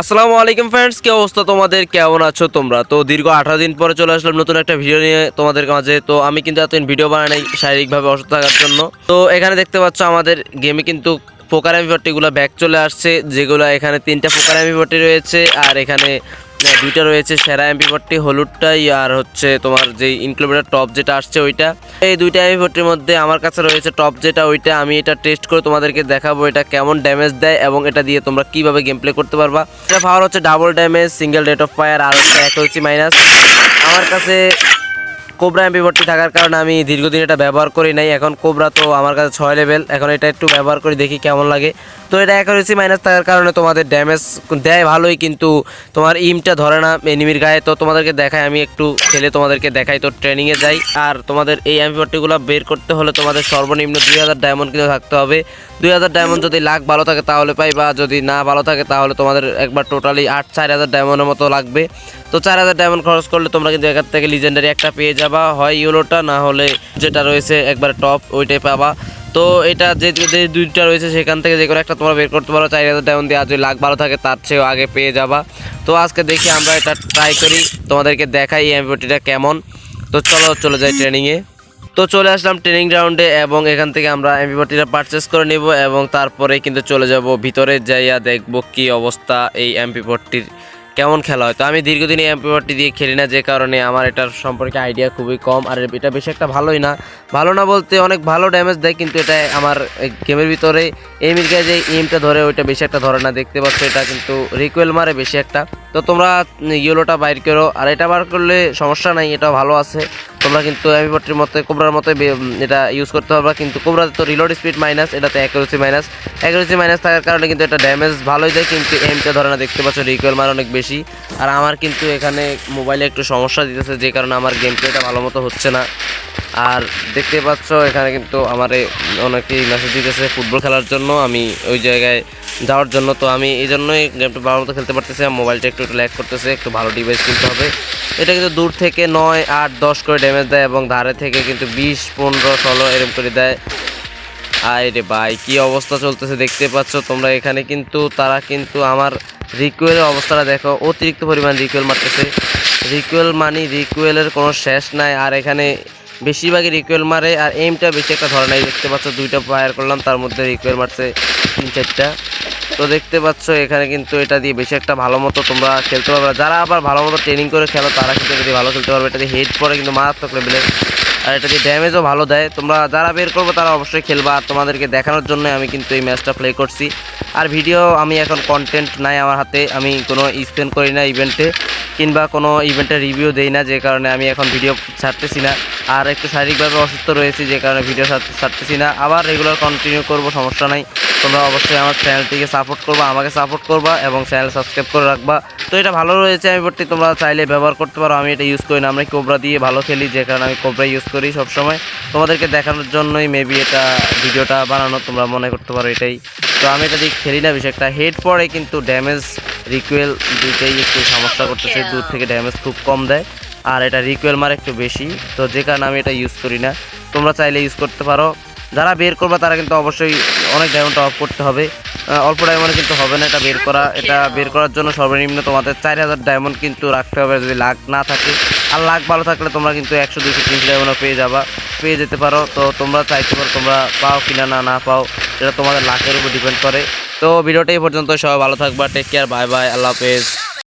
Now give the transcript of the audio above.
আসসালামু আলাইকুম ফ্রেন্ডস কি অবস্থা তোমাদের? কেমন আছো তোমরা? তো দীর্ঘ আঠারো দিন পরে চলে আসলাম নতুন একটা ভিডিও নিয়ে তোমাদের মাঝে। তো আমি কিন্তু এতদিন ভিডিও বানাই নাই শারীরিকভাবে অসুস্থ থাকার জন্য। তো এখানে দেখতে পাচ্ছ আমাদের গেমে কিন্তু পোকার এমপিপট্টিগুলো ব্যাক চলে আসছে, যেগুলো এখানে তিনটা পোকার এমপিপট্টি রয়েছে, আর এখানে দুইটা রয়েছে, সেরা এমপিপট্টি হলুদটাই আর হচ্ছে তোমার যে ইনক্লুবেটার টপ যেটা আসছে ওইটা। এই দুইটা এমপিপট্টির মধ্যে আমার কাছে রয়েছে টপ যেটা, ওইটা আমি এটা টেস্ট করে তোমাদেরকে দেখাবো এটা কেমন ড্যামেজ দেয় এবং এটা দিয়ে তোমরা কীভাবে গেম প্লে করতে পারবা। এটা পাওয়ার হচ্ছে double damage single rate of fire আর হচ্ছে অ্যাকুরেসি মাইনাস আমার কাছে কোবরা এমপি ভর্তি থাকার কারণে আমি দীর্ঘদিন এটা ব্যবহার করি নাই, এখন কোবরা তো আমার কাছে ছয় লেভেল এখন এটা একটু ব্যবহার করে দেখি কেমন লাগে। তো এটা অ্যাকুরেসি মাইনাস থাকার কারণে তোমাদের ড্যামেজ দেয় ভালোই, কিন্তু তোমার ইমটা ধরে না এনিমির গায়ে। তো তোমাদেরকে দেখাই, আমি একটু খেলে তোমাদেরকে দেখাই। তো ট্রেনিংয়ে যাই, আর তোমাদের এই এমপি ভর্তিগুলো বের করতে হলে তোমাদের সর্বনিম্ন দুই হাজার ডায়মন্ড কিন্তু থাকতে হবে। দুই হাজার ডায়মন্ড যদি লাখ ভালো থাকে তাহলে পাই বা যদি না ভালো থাকে তাহলে তোমাদের একবার টোটালি আট, চার হাজার ডায়মন্ডের মতো লাগবে। তো চার হাজার ডায়মন্ড খরচ করলে তোমরা কিন্তু এখান থেকে লিজেন্ডারি একটা পেয়ে যাবা, হয় ইউলোটা না হলে যেটা রয়েছে একবার টপ ওইটাই পাবা। তো এটা যে যে দুইটা রয়েছে সেখান থেকে যে কোনো একটা তোমরা বের করতে পারো। চার হাজার ডায়মন্ড দিয়ে যদি লাখ ভালো থাকে, তার চেয়েও আগে পেয়ে যাবা। তো আজকে দেখি আমরা এটা ট্রাই করি। তোমাদেরকে দেখাই এই এমপিটিটা কেমন। তো চলো, চলে যাই ট্রেনিংয়ে তো চলে আসলাম ট্রেনিং গ্রাউন্ডে এবং এখান থেকে আমরা এমপিপটিটা পারচেস করে নিব এবং তারপরে কিন্তু চলে যাব। ভিতরে যাইয়া দেখব কি অবস্থা এই এমপিপটটির কেমন খেলা হয়? তো আমি দীর্ঘদিন এই দিয়ে খেলি না, যে কারণে আমার এটার সম্পর্কে আইডিয়া খুবই কম। আর এটা বেশি একটা ভালোই না। ভালো না বলতে অনেক ভালো ড্যামেজ দেয়, কিন্তু এটা আমার গেমের ভিতরে এমির গায়ে যে এমটা ধরে, ওইটা বেশি একটা ধরে না। দেখতে পাচ্ছ এটা কিন্তু রিকোয়েল মারে বেশি একটা। তো তোমরা ইয়েলোটা বাইর করো। আর এটা বার করলে সমস্যা নাই এটা ভালো আছে। তোমরা কিন্তু এমপিপট্টির মতো কোবরার মতো এটা ইউজ করতে পারবা। কিন্তু কোবরাতে তো রিলোড স্পিড মাইনাস এটাতে অ্যাকুরেসি মাইনাস অ্যাকুরেসি মাইনাস থাকার কারণে কিন্তু এটা ড্যামেজ ভালোই দেয়, কিন্তু এমটা ধরে না, দেখতে পাচ্ছ রিকোয়েল মার অনেক বেশি। আর আমার কিন্তু এখানে মোবাইলে একটু সমস্যা দিতেছে, যে কারণে আমার গেম প্লেটা ভালো মতো হচ্ছে না। আর দেখতে পাচ্ছ, এখানে কিন্তু আমার অনেকেই মেসেজ দিতেছে ফুটবল খেলার জন্য, আমি ওই জায়গায় যাওয়ার জন্য। তো আমি এই জন্যই গেমটা ভালো মতো খেলতে পারতেছি মোবাইলটা একটু একটু ল্যাক করতেছে, একটু ভালো ডিভাইস কিনতে হবে। এটা কিন্তু দূর থেকে নয়, আট, দশ করে ড্যামেজ দেয় এবং ধারে থেকে কিন্তু বিশ, পনেরো, ষোলো এরকম করে দেয়। আয় রে ভাই, কি অবস্থা চলতেছে দেখতে পাচ্ছ তোমরা এখানে কিন্তু, তারা কিন্তু আমার রিকুয়েলের অবস্থাটা দেখো, অতিরিক্ত পরিমাণ রিকুয়েল মারতেছে। রিকুয়েল মানি রিকুয়েলের কোনো শেষ নাই, আর এখানে বেশিরভাগই রিকুয়েল মারে, আর এইমটা বেশি একটা ধরে নাই। দেখতে পাচ্ছ, দুইটা ফায়ার করলাম, তার মধ্যে রিকুয়েল মারছে তিন, চারটা। তো দেখতে পাচ্ছ, এখানে কিন্তু এটা দিয়ে বেশি একটা ভালো মতো তোমরা খেলতে পারবে যারা আবার ভালো মতো ট্রেনিং করে খেলো, তারা কিন্তু যদি ভালো খেলতে পারবে। এটা দিয়ে হেড পরে কিন্তু মারাত্মক লেভেলের আর এটা দিয়ে ড্যামেজও ভালো দেয়। তোমরা যারা বের করব, তারা অবশ্যই খেলবা। আর তোমাদেরকে দেখানোর জন্য আমি কিন্তু এই ম্যাচটা প্লে করছি। আর ভিডিও আমি এখন কন্টেন্ট নাই আমার হাতে। আমি কোনো স্পেন্ড করি না ইভেন্টে কিংবা কোনো ইভেন্টের রিভিউ দেই না, যে কারণে আমি এখন ভিডিও ছাড়তেছি না। আর একটু শারীরিকভাবে অসুস্থ রয়েছি যে কারণে ভিডিও ছাড়তেছি না। আবার রেগুলার কন্টিনিউ করব সমস্যা নাই। তোমরা অবশ্যই আমার চ্যানেলটিকে সাপোর্ট করবা আমাকে সাপোর্ট করবা এবং চ্যানেল সাবস্ক্রাইব করে রাখবা। তো এটা ভালো রয়েছে আমি ভর্তি তোমরা চাইলে ব্যবহার করতে পারো। আমি এটা ইউজ করি না। আমরা কোবরা দিয়ে ভালো খেলি যে কারণে আমি কোবরা ইউজ করি সবসময়। তোমাদেরকে দেখানোর জন্যই মেবি এটা ভিডিওটা বানানো তোমরা মনে করতে পারো এটাই। তো আমি এটা দিয়ে খেলি না বেশি একটা হেড পরে কিন্তু ড্যামেজ রিকুয়েল দুইটাই একটু সমস্যা করতেছে দূর থেকে ড্যামেজ খুব কম দেয়। আর এটা রিকুয়েল মার একটু বেশি, তো যে কারণে আমি এটা ইউজ করি না। তোমরা চাইলে ইউজ করতে পারো। যারা বের করবে, তারা কিন্তু অবশ্যই অনেক ডায়মন্ড অফ করতে হবে। অল্প ডায়মন্ড কিন্তু হবে না এটা বের করা। এটা বের করার জন্য সর্বনিম্ন তোমাদের চার হাজার ডায়মন্ড কিন্তু রাখতে হবে যদি লাখ না থাকে। আর লাখ ভালো থাকলে তোমরা কিন্তু একশো দুশো তিনশো ডায়মন্ডও পেয়ে যাবা, পেয়ে যেতে পারো। তো তোমরা চাইতে পারো তোমরা পাও কিনা না না পাও এটা তোমাদের লাখের উপর ডিপেন্ড করে। তো ভিডিওটা এই পর্যন্ত সবাই ভালো থাকবা টেক কেয়ার বাই বাই আল্লাহ হাফেজ।